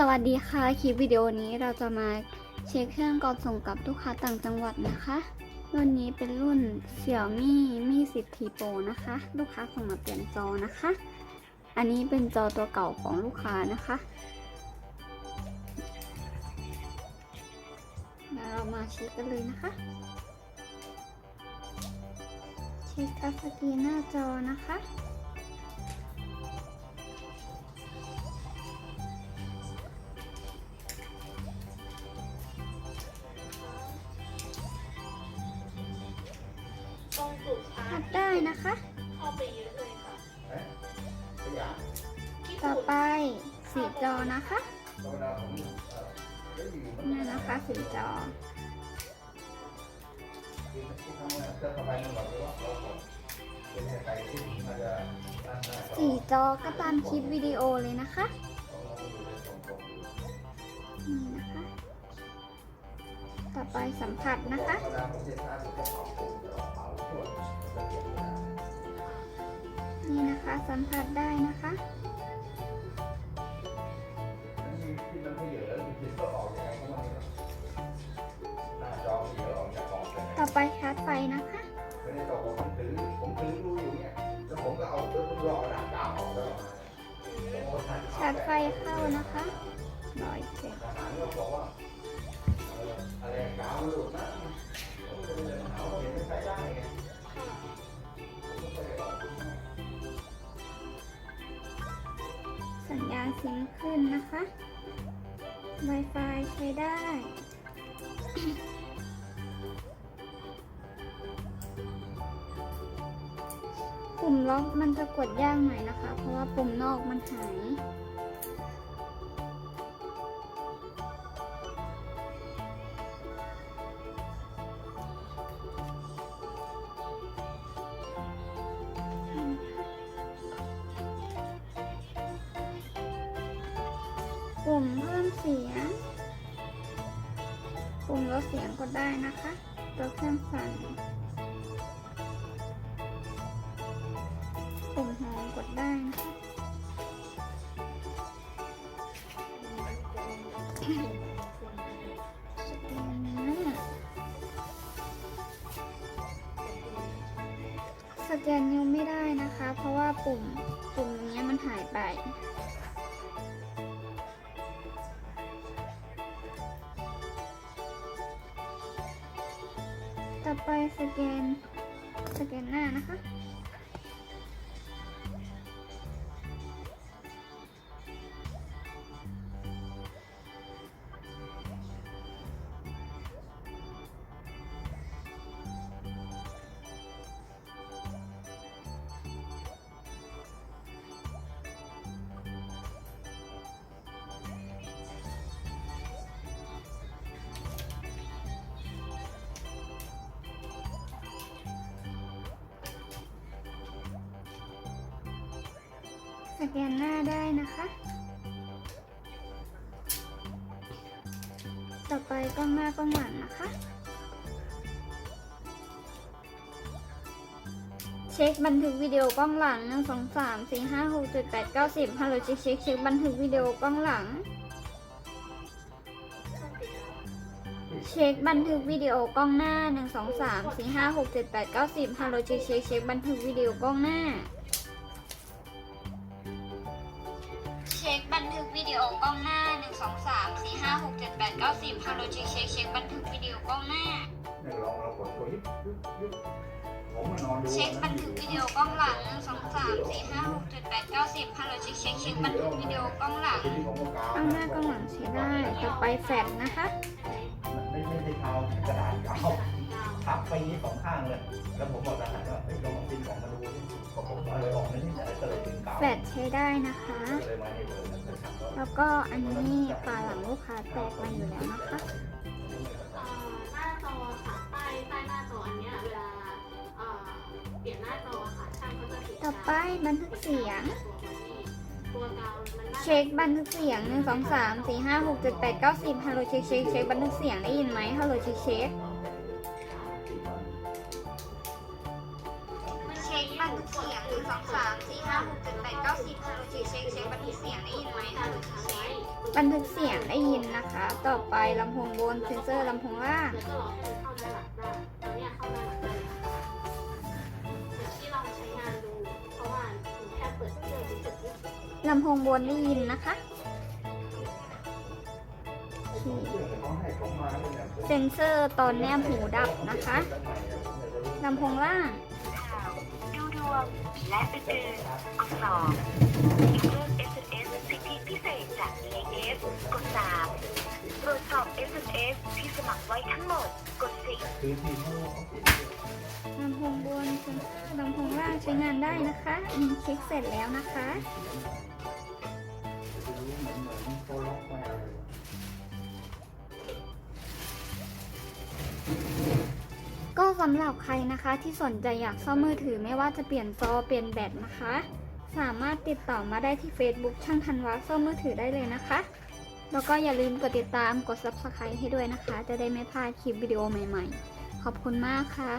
สวัสดีค่ะ คลิปวิดีโอนี้เราจะมาเช็คเครื่องก่อนส่งกับลูกค้าต่างจังหวัดนะคะ รุ่นนี้เป็นรุ่น Xiaomi Mi 10 T Pro นะคะ ลูกค้าส่งมาเปลี่ยนจอนะคะ อันนี้เป็นจอตัวเก่าของลูกค้านะคะเดี๋ยวเรามาเช็คกันเลยนะคะ เช็คทัชสกรีนหน้าจอนะคะาพัร์ดจได้นะคะ เข้าไปเยอะเลยค่ะขยะที่ต่อสุดไปสีจอนะคะธรรมดาผมเอ่อได้อยู่มันเนี่ยนะคะสีจอคือที่ทำงานจะทำไมมันแบบว่าเราแบบเป็นไก่ที่มันจะนั่นได้สีจอก็ตามคลิปวิดีโอเลยนะคะต้องลองดูในส่งผมดูนี่นะคะ ต่อไปสัมผัสนะคะ ธรรมดาผมจะทานผมจะเผาผมจะเผาส่วนละเอียดนะนี่นะคะสัมผัสได้นะคะอันนี้ที่มันไม่เหลือมันจะก็ออกยังไงก็ไมันหน้าจอมันเหลือออกจากกล่องเลยต่อไปชาร์จไฟนะคะไม่ได้ตกผมถือผมถือดูอยู่เนี่ยแล้วผมก็เอาตัวรอหน้ากาวออกแล้วโอ้ท่านชาร์จไฟเข้านะคะร้อยเจ็ดทหารก็บอกว่ ซิงค์ขึ้นนะคะ Wi-Fi ใช้ได้ ปุ่มล็อกมันจะกดยากหน่อยนะคะ เพราะว่าปุ่มนอกมันหาย ปุ่มเพิ่มเสียง ปุ่มลดเสียงกดได้นะคะ ตัวเครื่องสั่น ปุ่มโฮมกดได้นะคะสกนหน้าสแกนนิ้วไม่ได้นะคะ เพราะว่าปุ่มปุ่มนี้มันหายไป ไปสแกน สแกนหน้านะคะ แกนหน้าได้นะคะ ต่อไปกล้องหน้ากล้องหลังนะคะ เช็คบันทึกวิดีโอกล้องหลังหนึ่งสองสามสี่ห้าหกเจ็ดแปดเก้าสิบฮัลโหลเช็คเช็คเช็คบันทึกวิดีโอกล้องหลัง เช็คบันทึกวิดีโอกล้องหน้าหนึ่งสองสามสี่ห้าหกเจ็ดแปดเก้าสิบฮัลโหลเช็คเช็คเช็คบันทึกวิดีโอกล้องหน้า 3 4 5 6 7 8 9 10ฮัลโหลเช็คเช็คเช็คบันทึกวิดีโอกล้องหน้า เนี่ยลองเรากดตัวยิบยิบยิบผมมานอนดูเช็คบันทึกวิดีโอกล้องหลัง1 2 3 4 5 6 7 8 9 10ฮัลโหลเช็คเช็คเช็คบันทึกวิดีโอกล้องหลังทีนี้ผมก็กาวกล้องหน้ากล้องหลังใช้ได้ ต่อไปแฟลชนะคะ ไม่ไม่ใช่กากระดาษเกาวทับไปนี้สองข้างเลย แล้วผมบอกทหารว่าเฮ้ยลองเอาซินของมาดูดิ แต่ก็เลยถึงกาวแฟลชใช้ได้นะคะก็เลยมาให้เบอร์นั้นเลยครับแล้วก็อันนี้ฝาหลังลูกค้าแตกมาอยู่แล้วนะคะเอ่อหน้าจอค่ะใต้ใต้หน้าจออันเนี้ยเวลาเอ่อเปลี่ยนหน้าจอค่ะช่างเขาจะติดต่อไปบันทึกเสียง ตัวกาวมันน่าจะเช็คบันทึกเสียง1 2 3 4 5 6 7 8 9 10ฮัลโหลเช็คเช็คเช็คบันทึกเสียงได้ยินไหมฮัลโหลเช็คเช็ค หกเจ็ดแปดเก้าสิบฮัลโหลเช็คเช็คบันทึกเสียงได้ยินไหมฮัลโหลเช็คบันทึกเสียงได้ยินนะคะ ต่อไปลำโพงบนเซนเซอร์ลำโพงล่างแล้วก็รอให้เข้าด้านหลังได้ตอนเนี้ยเข้าด้านหลังได้เลยเดี๋ยวที่ลองใช้งานดูเพราะว่าหนูแค่เปิดเพื่องเฉยๆลำโพงบนได้ยินนะคะเซนเซอร์ตอนแนบหูดับนะคะลำโพงล่าง วงและอื่นๆกดสองยกเลือง SMS สิทธิพิเศษจาก EAS กดสามตรวจสอบ SMS ที่สมัครไว้ทั้งหมด กดสี่ลำโพงบนลำโพงล่างใช้งานได้นะคะอันนี้เช็คเสร็จแล้วนะคะำหรับใครนะคะที่สนใจอยากซ่อมมือถือไม่ว่าจะเปลี่ยนจอเปลี่ยนแบตนะคะ สามารถติดต่อมาได้ที่ Facebook ช่างธันวาซ่อมมือถือได้เลยนะคะ แล้วก็อย่าลืมกดติดตามกด Subscribe ให้ด้วยนะคะ จะได้ไม่พลาดคลิปวิดีโอใหม่ๆ ขอบคุณมากค่ะ